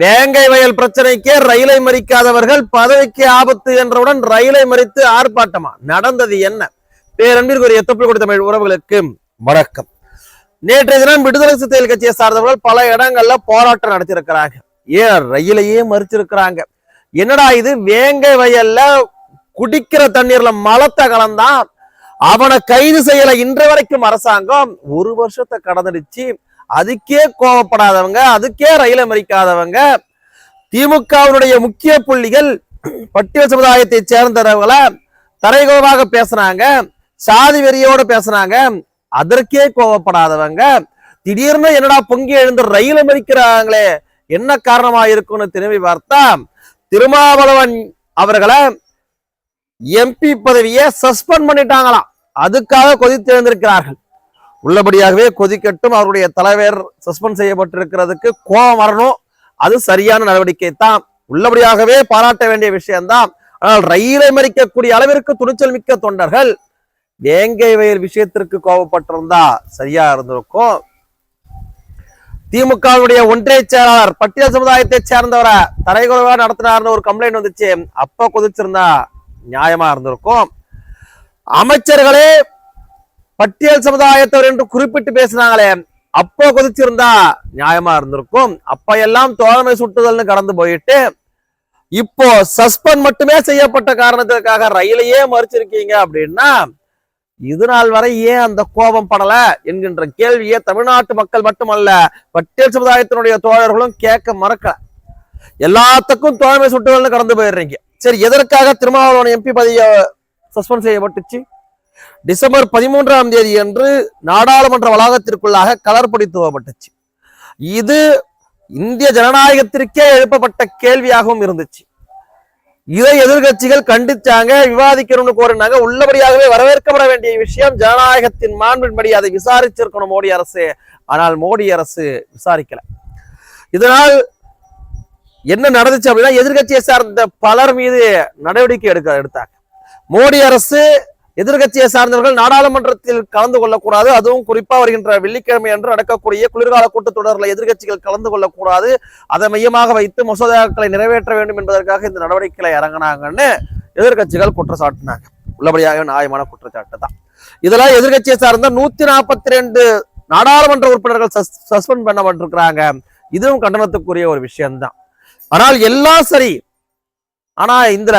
வேங்கை வயல் பிரச்சனைக்கே ரயிலை மறிக்காதவர்கள் பதவிக்கு ஆபத்து என்றவுடன் ரயிலை மறித்து ஆர்ப்பாட்டமா? நடந்தது என்ன? பேரன்பிற்கு ஒரு எத்தப்பில் கொடுத்த தமிழ் உறவுகளுக்கு வணக்கம். நேற்றைய தினம் விடுதலை சிறுத்தைகள் கட்சியை சார்ந்தவர்கள் பல இடங்கள்ல போராட்டம் நடத்தியிருக்கிறாங்க. ஏன்? ரயிலையே மறிச்சிருக்கிறாங்க. என்னடா இது? வேங்கை வயல்ல குடிக்கிற தண்ணீர்ல மலத்தை கலந்தான். அவனை கைது செய்யல இன்று வரைக்கும் அரசாங்கம். ஒரு வருஷத்தை கடந்துடுச்சு. அதுக்கே கோவப்படாதவங்க அதுக்கே ரயிலை மறிக்காதவங்க திமுகவினுடைய முக்கிய புள்ளிகள் பட்டியல் சமுதாயத்தை சேர்ந்தவர்களை தரைகோவாக பேசுனாங்க சாதி வெறியோட பேசுனாங்க அதற்கே கோவப்படாதவங்க திடீர்னு என்னடா பொங்கி எழுந்து ரயிலை மறிக்கிறாங்களே என்ன காரணமா இருக்கும்னு திரும்பி பார்த்தா திருமாவளவன் அவர்களை எம்பி பதவியை சஸ்பெண்ட் பண்ணிட்டாங்களாம். அதுக்காக கொதித்து எழுந்திருக்கிறார்கள் உள்ளபடியாகவே கொதிக்கட்டும். அவருடைய தலைவர் சஸ்பெண்ட் செய்யப்பட்டிருக்கிறதுக்கு கோபம் வரணும். அது சரியான நடவடிக்கை தான். உள்ளபடியாகவே பாராட்ட வேண்டிய விஷயம்தான். ஆனால் ரயிலை மறிக்கக்கூடிய அளவிற்கு துணிச்சல் மிக்க தொண்டர்கள் வேங்கை வயல் விஷயத்திற்கு கோபப்பட்டிருந்தா சரியா இருந்திருக்கும். திமுகவுடைய ஒன்றிய செயலாளர் பட்டியல் சமுதாயத்தை சேர்ந்தவரை தரைகுறைவா நடத்தினார்னு ஒரு கம்ப்ளைண்ட் வந்துச்சு. அப்ப கொதிச்சிருந்தா நியாயமா இருந்திருக்கும். அமைச்சர்களே பட்டியல் சமுதாயத்தவர் என்று குறிப்பிட்டு பேசினாங்களே அப்போ கொதிச்சிருந்தா நியாயமா இருந்திருக்கும். அப்ப எல்லாம் தோழமை சுட்டுதல்னு கடந்து போயிட்டு இப்போ சஸ்பெண்ட் மட்டுமே செய்யப்பட்ட காரணத்திற்காக ரயிலையே மறிச்சிருக்கீங்க அப்படின்னா இது நாள் வரை ஏன் அந்த கோபம் படல என்கின்ற கேள்வியை தமிழ்நாட்டு மக்கள் மட்டுமல்ல பட்டியல் சமுதாயத்தினுடைய தோழர்களும் கேட்க மறக்கல. எல்லாத்துக்கும் தோழமை சுட்டுதல்னு கடந்து போயிடுறீங்க. சரி எதற்காக திருமாவளவன் எம்பி பதவியை சஸ்பெண்ட் செய்யப்பட்டுச்சு? டிசம்பர் பதிமூன்றாம் தேதி அன்று நாடாளுமன்ற வளாகத்திற்குள்ளாக கலர்படி துவப்பட்டுச்சு இது இந்திய ஜனநாயகத்திற்கே எழுப்பப்பட்ட கேள்வியாகவும் இருந்துச்சு. இதை எதிர்கட்சிகள் கண்டிச்சாங்க விவாதிக்கணும்னு கோரினாங்க. உள்ளபடியாகவே வரவேற்கப்பட வேண்டிய விஷயம் ஜனநாயகத்தின் மாண்பின்படி அதை விசாரிச்சிருக்கணும் மோடி அரசு. ஆனால் மோடி அரசு விசாரிக்கல. இதனால் என்ன நடந்துச்சு அப்படின்னா எதிர்கட்சியை சார்ந்த பலர் மீது நடவடிக்கை எடுக்க எடுத்தாங்க. மோடி அரசு எதிர்கட்சியை சார்ந்தவர்கள் நாடாளுமன்றத்தில் கலந்து கொள்ளக்கூடாது. அதுவும் குறிப்பா வருகின்ற வெள்ளிக்கிழமை அன்று நடக்கக்கூடிய குளிர்கால கூட்டத்தொடரில் எதிர்கட்சிகள் கலந்து கொள்ளக்கூடாது. அதை மையமாக வைத்து மசோதாக்களை நிறைவேற்ற வேண்டும் என்பதற்காக இந்த நடவடிக்கைகளை இறங்கினாங்கன்னு எதிர்கட்சிகள் குற்றச்சாட்டினாங்க. உள்ளபடியாக நியாயமான குற்றச்சாட்டு தான். இதெல்லாம் எதிர்கட்சியை சார்ந்த நூத்தி நாற்பத்தி ரெண்டு நாடாளுமன்ற உறுப்பினர்கள் சஸ்பெண்ட் பண்ணப்பட்டிருக்கிறாங்க. இதுவும் கண்டனத்துக்குரிய ஒரு விஷயம்தான். ஆனால் எல்லாம் சரி. ஆனா இந்த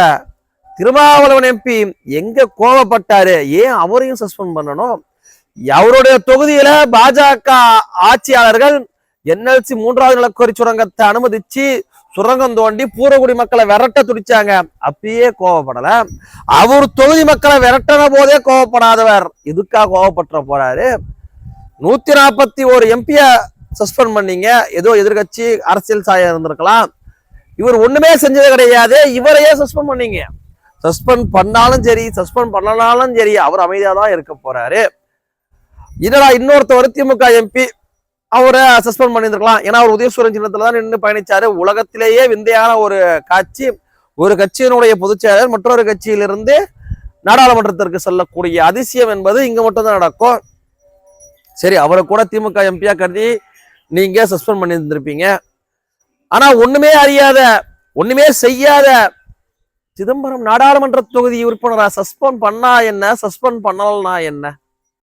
திருமாவளவன் எம்பி எங்க கோவப்பட்டாரு? ஏன் அவரையும் சஸ்பெண்ட் பண்ணணும்? அவருடைய தொகுதியில பாஜக ஆட்சியாளர்கள் என்எல்சி மூன்றாவது நிலக்கரி சுரங்கத்தை அனுமதிச்சு சுரங்கம் தோண்டி பூரகுடி மக்களை விரட்ட துடிச்சாங்க. அப்பயே கோவப்படல. அவர் தொகுதி மக்களை விரட்டின போதே கோவப்படாதவர். இதுக்காக கோவப்பட்டுற போறாரு? நூத்தி நாற்பத்தி ஒரு எம்பிய சஸ்பெண்ட் பண்ணீங்க. ஏதோ எதிர்கட்சி அரசியல் சாயம் இருந்திருக்கலாம். இவர் ஒண்ணுமே செஞ்சது கிடையாது. இவரையே சஸ்பெண்ட் பண்ணீங்க. சஸ்பெண்ட் பண்ணாலும் சரி சஸ்பெண்ட் பண்ணனாலும் சரி அவர் அமைதியாக தான் இருக்க போறாரு. என்னடா இன்னொருத்தவர் திமுக எம்பி அவரை சஸ்பெண்ட் பண்ணியிருக்கலாம் ஏன்னா அவர் உதயசூரன் சின்னத்துல தான் நின்று பயணிச்சாரு. உலகத்திலேயே விந்தையான ஒரு காட்சி. ஒரு கட்சியினுடைய பொதுச் செயலர் மற்றொரு கட்சியிலிருந்து நாடாளுமன்றத்திற்கு செல்லக்கூடிய அதிசயம் என்பது இங்க மட்டும்தான் நடக்கும். சரி அவரை கூட திமுக எம்பியா கருதி நீங்க சஸ்பெண்ட் பண்ணியிருந்திருப்பீங்க. ஆனா ஒண்ணுமே அறியாத ஒண்ணுமே செய்யாத சிதம்பரம் நாடாளுமன்ற தொகுதி உறுப்பினரா? சஸ்பெண்ட் பண்ணா என்ன? சஸ்பெண்ட் பண்ணலனா என்ன?